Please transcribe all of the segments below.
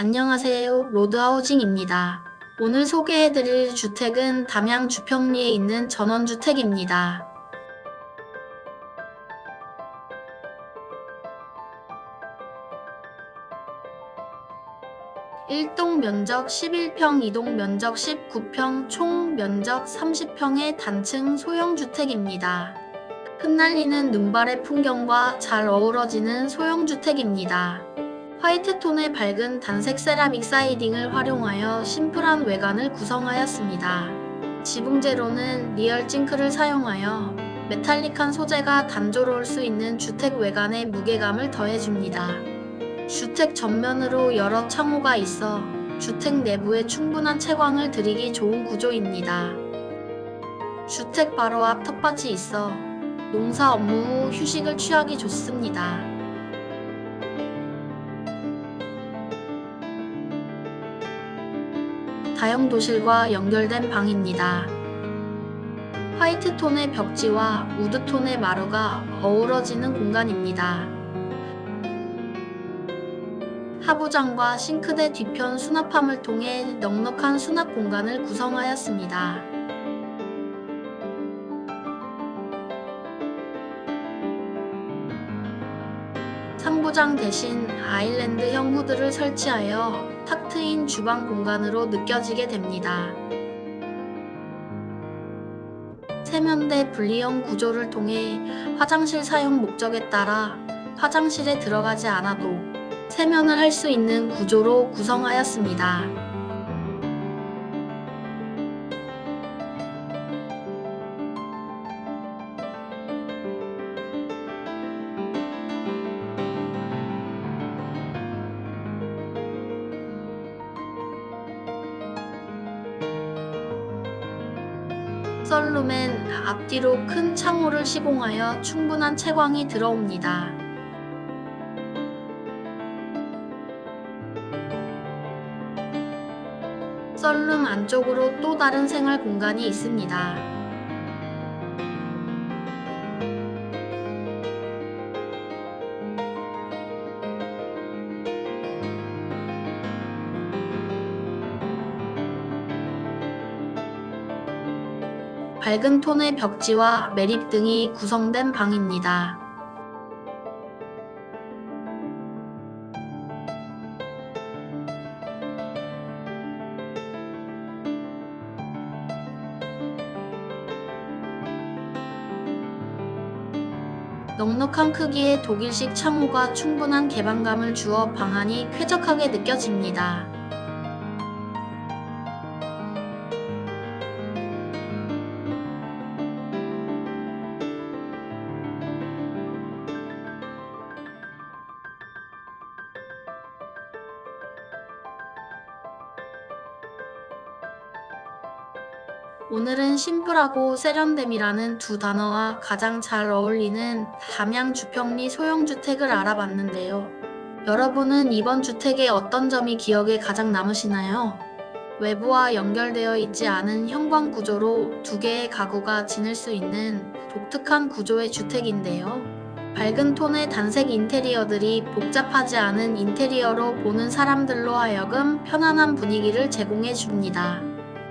안녕하세요. 로드하우징입니다. 오늘 소개해드릴 주택은 담양 주평리에 있는 전원주택입니다. 1동 면적 11평, 2동 면적 19평, 총 면적 30평의 단층 소형 주택입니다. 흩날리는 눈발의 풍경과 잘 어우러지는 소형 주택입니다. 화이트 톤의 밝은 단색 세라믹 사이딩을 활용하여 심플한 외관을 구성하였습니다. 지붕 재료는 리얼 징크를 사용하여 메탈릭한 소재가 단조로울 수 있는 주택 외관에 무게감을 더해줍니다. 주택 전면으로 여러 창호가 있어 주택 내부에 충분한 채광을 들이기 좋은 구조입니다. 주택 바로 앞 텃밭이 있어 농사 업무 후 휴식을 취하기 좋습니다. 다용도실과 연결된 방입니다. 화이트 톤의 벽지와 우드 톤의 마루가 어우러지는 공간입니다. 하부장과 싱크대 뒤편 수납함을 통해 넉넉한 수납 공간을 구성하였습니다. 상부장 대신 아일랜드형 후드를 설치하여 탁 트인 주방 공간으로 느껴지게 됩니다. 세면대 분리형 구조를 통해 화장실 사용 목적에 따라 화장실에 들어가지 않아도 세면을 할 수 있는 구조로 구성하였습니다. 썰룸엔 앞뒤로 큰 창호를 시공하여 충분한 채광이 들어옵니다. 썰룸 안쪽으로 또 다른 생활 공간이 있습니다. 밝은 톤의 벽지와 매립 등이 구성된 방입니다. 넉넉한 크기의 독일식 창호가 충분한 개방감을 주어 방안이 쾌적하게 느껴집니다. 오늘은 심플하고 세련됨이라는 두 단어와 가장 잘 어울리는 담양 주평리 소형주택을 알아봤는데요. 여러분은 이번 주택의 어떤 점이 기억에 가장 남으시나요? 외부와 연결되어 있지 않은 현관 구조로 두 개의 가구가 지낼 수 있는 독특한 구조의 주택인데요. 밝은 톤의 단색 인테리어들이 복잡하지 않은 인테리어로 보는 사람들로 하여금 편안한 분위기를 제공해 줍니다.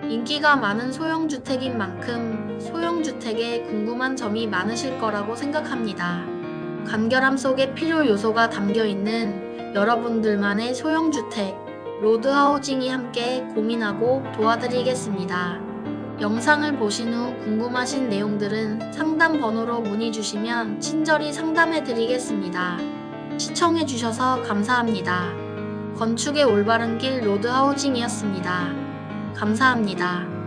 인기가 많은 소형주택인 만큼 소형주택에 궁금한 점이 많으실 거라고 생각합니다. 간결함 속에 필요 요소가 담겨 있는 여러분들만의 소형주택, 로드하우징이 함께 고민하고 도와드리겠습니다. 영상을 보신 후 궁금하신 내용들은 상담 번호로 문의 주시면 친절히 상담해 드리겠습니다. 시청해 주셔서 감사합니다. 건축의 올바른 길 로드하우징이었습니다. 감사합니다.